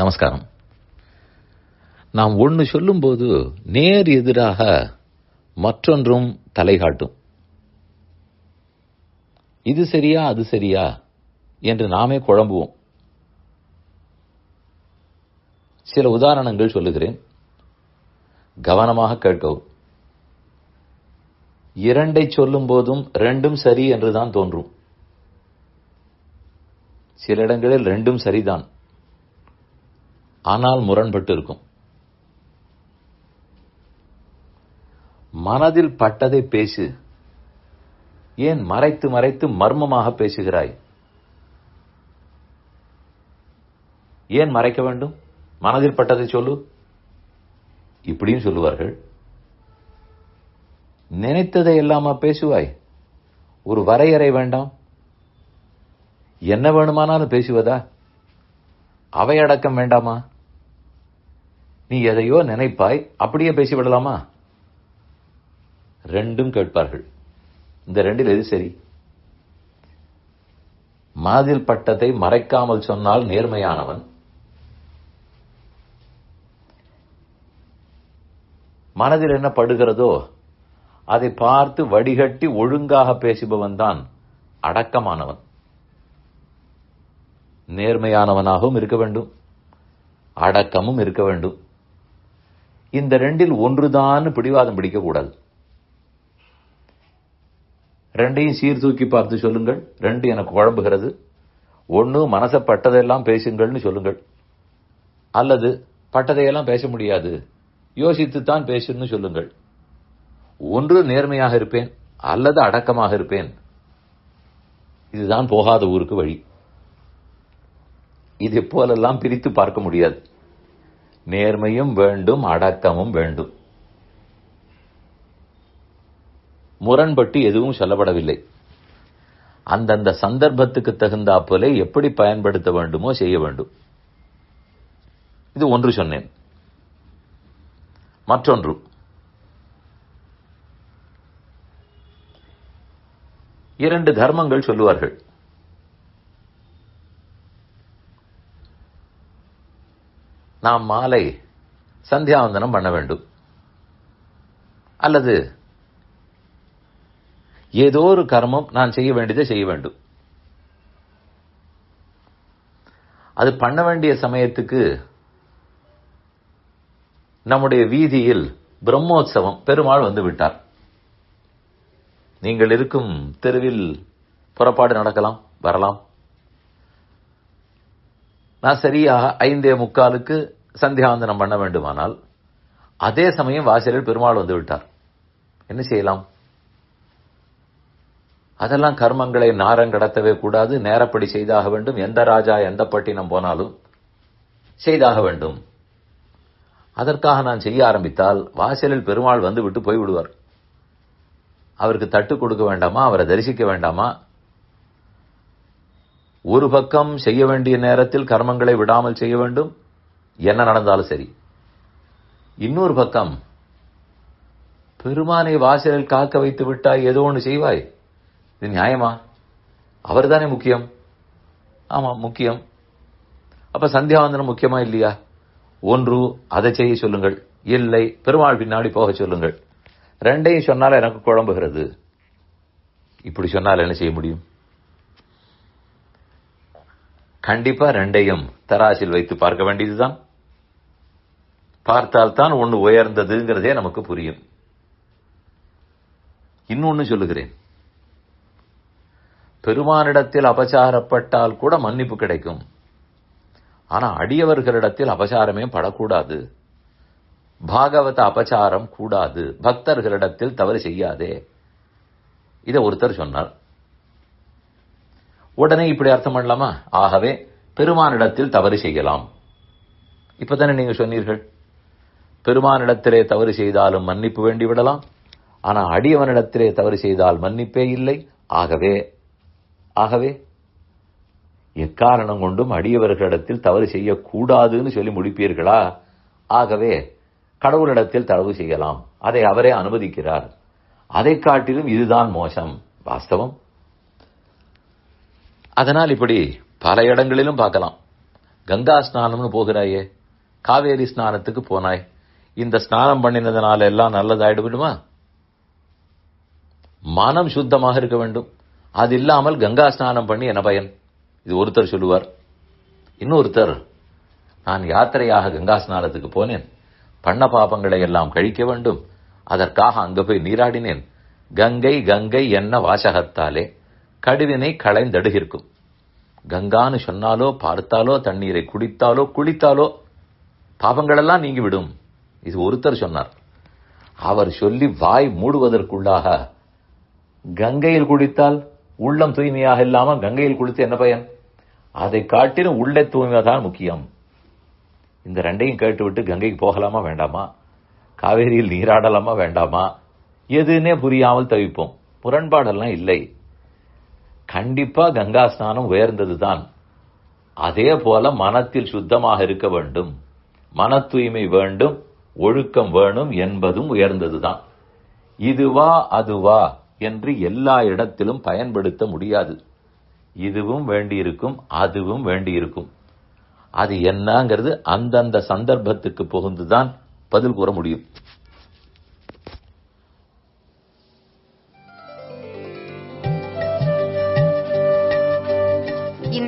நமஸ்காரம். நாம் ஒன்று சொல்லும்போது நேர் எதிராக மற்றொன்றும் தலை காட்டும் இது சரியா அது சரியா என்று நாமே குழம்புவோம். சில உதாரணங்கள் சொல்லுகிறேன். கவனமாக கேட்கவும். இரண்டை சொல்லும் போதும் ரெண்டும் சரி என்றுதான் தோன்றும். சில இடங்களில் ரெண்டும் சரிதான். ஆனால் முரண்பட்டு இருக்கும். மனதில் பட்டதை பேசு. ஏன் மறைத்து மறைத்து மர்மமாக பேசுகிறாய்? ஏன் மறைக்க வேண்டும்? மனதில் பட்டதை சொல்லு. இப்படியும் சொல்லுவார்கள். நினைத்ததை எல்லாமா பேசுவாய்? ஒரு வரையறை வேண்டாம். என்ன வேணுமானாலும் பேசுவதா? அவை அடக்கம் வேண்டாமா? நீ எதையோ நினைப்பாய் அப்படியே பேசிவிடலாமா? ரெண்டும் கேட்பார்கள். இந்த ரெண்டில் எது சரி? மனதில் பட்டதை மறைக்காமல் சொன்னால் நேர்மையானவன். மனதில் என்ன படுகிறதோ அதை பார்த்து வடிகட்டி ஒழுங்காக பேசுபவன் தான் அடக்கமானவன். நேர்மையானவனாகவும் இருக்க வேண்டும். அடக்கமும் இருக்க வேண்டும். இந்த ரெண்டில் ஒன்றுதான் பிடிவாதம் பிடிக்கக்கூடாது. ரெண்டையும் சீர்தூக்கி பார்த்து சொல்லுங்கள். ரெண்டு எனக்கு குழம்புகிறது. ஒன்று மனசை பட்டதெல்லாம் பேசுங்கள்னு சொல்லுங்கள். அல்லது பட்டதையெல்லாம் பேச முடியாது. யோசித்துத்தான் பேசுன்னு சொல்லுங்கள். ஒன்று நேர்மையாக இருப்பேன் அல்லது அடக்கமாக இருப்பேன். இதுதான் போகாத ஊருக்கு வழி. இதை போலெல்லாம் பிரித்து பார்க்க முடியாது. நேர்மையும் வேண்டும் அடக்கமும் வேண்டும். முரண்பட்டு எதுவும் சொல்லப்படவில்லை. அந்தந்த சந்தர்ப்பத்துக்கு தகுந்தாப்போல எப்படி பயன்படுத்த வேண்டுமோ செய்ய வேண்டும். இது ஒன்று சொன்னேன். மற்றொன்று. இரண்டு தர்மங்கள் சொல்லுவார்கள். நாம் மாலை சந்தியாவந்தனம் பண்ண வேண்டும். அல்லது ஏதோ ஒரு கர்மம் நான் செய்ய வேண்டியதை செய்ய வேண்டும். அது பண்ண வேண்டிய சமயத்துக்கு நம்முடைய வீதியில் பிரம்மோற்சவம் பெருமாள் வந்து விட்டார். நீங்கள் இருக்கும் தெருவில் புறப்பாடு நடக்கலாம் வரலாம். நான் சரியாக ஐந்தே முக்காலுக்கு சந்தியாவந்தனம் பண்ண வேண்டுமானால் அதே சமயம் வாசலில் பெருமாள் வந்து விட்டார். என்ன செய்யலாம்? அதெல்லாம் கர்மங்களை நாரம் கடத்தவே கூடாது. நேரப்படி செய்தாக வேண்டும். எந்த ராஜா எந்த பட்டினம் போனாலும் செய்தாக வேண்டும். அதற்காக நான் செய்ய ஆரம்பித்தால் வாசலில் பெருமாள் வந்து விட்டு போய்விடுவார். அவருக்கு தட்டு கொடுக்க வேண்டாமா? அவரை தரிசிக்க வேண்டாமா? ஒரு பக்கம் செய்ய வேண்டிய நேரத்தில் கர்மங்களை விடாமல் செய்ய வேண்டும். என்ன நடந்தாலும் சரி. இன்னொரு பக்கம் பெருமானை வாசலில் காக்க வைத்து விட்டாய் ஏதோ ஒன்று செய்வாய். இது நியாயமா? அவர் தானே முக்கியம்? ஆமா முக்கியம். அப்ப சந்தியாவந்தனம் முக்கியமா இல்லையா? ஒன்று அதை செய்ய சொல்லுங்கள். இல்லை பெருமாள் பின்னாடி போக சொல்லுங்கள். ரெண்டையும் சொன்னால் எனக்கு குழம்புகிறது. இப்படி சொன்னால் என்ன செய்ய முடியும்? கண்டிப்பா ரெண்டையும் தராசில் வைத்து பார்க்க வேண்டியதுதான். பார்த்தால்தான் ஒன்று உயர்ந்ததுங்கிறதே நமக்கு புரியும். இன்னொன்னு சொல்லுகிறேன். பெருமானிடத்தில் அபசாரப்பட்டால் கூட மன்னிப்பு கிடைக்கும். ஆனா அடியவர்களிடத்தில் அபசாரமே படக்கூடாது. பாகவத அபசாரம் கூடாது. பக்தர்களிடத்தில் தவறு செய்யாதே. இதை ஒருத்தர் சொன்னார். உடனே இப்படி அர்த்தம் பண்ணலாமா? ஆகவே பெருமானிடத்தில் தவறு செய்யலாம். இப்பதானே நீங்க சொன்னீர்கள். பெருமானிடத்திலே தவறு செய்தாலும் மன்னிப்பு வேண்டி விடலாம். ஆனா அடியவனிடத்திலே தவறு செய்தால் மன்னிப்பே இல்லை. ஆகவே ஆகவே எக்காரணம் கொண்டும் அடியவர்களிடத்தில் தவறு செய்யக்கூடாதுன்னு சொல்லி முடிப்பீர்களா? ஆகவே கடவுளிடத்தில் தவறு செய்யலாம். அதை அவரே அனுமதிக்கிறார். அதை காட்டிலும் இதுதான் மோசம். வாஸ்தவம். அதனால் இப்படி பல இடங்களிலும் பார்க்கலாம். கங்கா ஸ்நானம்னு போகிறாயே. காவேரி ஸ்நானத்துக்கு போனாய். இந்த ஸ்நானம் பண்ணினதுனால எல்லாம் நல்லதாயிடு விடுமா? மனம் சுத்தமாக இருக்க வேண்டும். அது இல்லாமல் கங்கா ஸ்நானம் பண்ணி என்ன பயன்? இது ஒருத்தர் சொல்லுவார். இன்னொருத்தர் நான் யாத்திரையாக கங்கா ஸ்நானத்துக்கு போனேன். பண்ண பாபங்களை எல்லாம் கழிக்க வேண்டும். அதற்காக அங்கு போய் நீராடினேன். கங்கை கங்கை என்ன வாசகத்தாலே. கடுவினை களைந்தடுகிற்கும். கங்கான்னு சொன்னாலோ பார்த்தாலோ தண்ணீரை குடித்தாலோ குளித்தாலோ பாபங்களெல்லாம் நீங்கிவிடும். இது ஒருத்தர் சொன்னார். அவர் சொல்லி வாய் மூடுவதற்குள்ளாக கங்கையில் குளித்தால் உள்ளம் தூய்மையாக இல்லாமல் கங்கையில் குளித்து என்ன பயன்? அதை காட்டிலும் உள்ள தூய்மை தான் முக்கியம். இந்த ரெண்டையும் கேட்டுவிட்டு கங்கைக்கு போகலாமா வேண்டாமா? காவேரியில் நீராடலாமா வேண்டாமா? எதுன்னே புரியாமல் தவிப்போம். முரண்பாடெல்லாம் இல்லை. கண்டிப்பா கங்கா ஸ்நானம் உயர்ந்ததுதான். அதே போல மனத்தில் சுத்தமாக இருக்க வேண்டும். மன தூய்மை வேண்டும் ஒழுக்கம் வேணும் என்பதும் உயர்ந்ததுதான். இதுவா அதுவா என்று எல்லா இடத்திலும் பயன்படுத்த முடியாது. இதுவும் வேண்டியிருக்கும் அதுவும் வேண்டியிருக்கும். அது என்னங்கிறது அந்தந்த சந்தர்ப்பத்துக்கு புகுந்துதான் பதில் கூற முடியும்.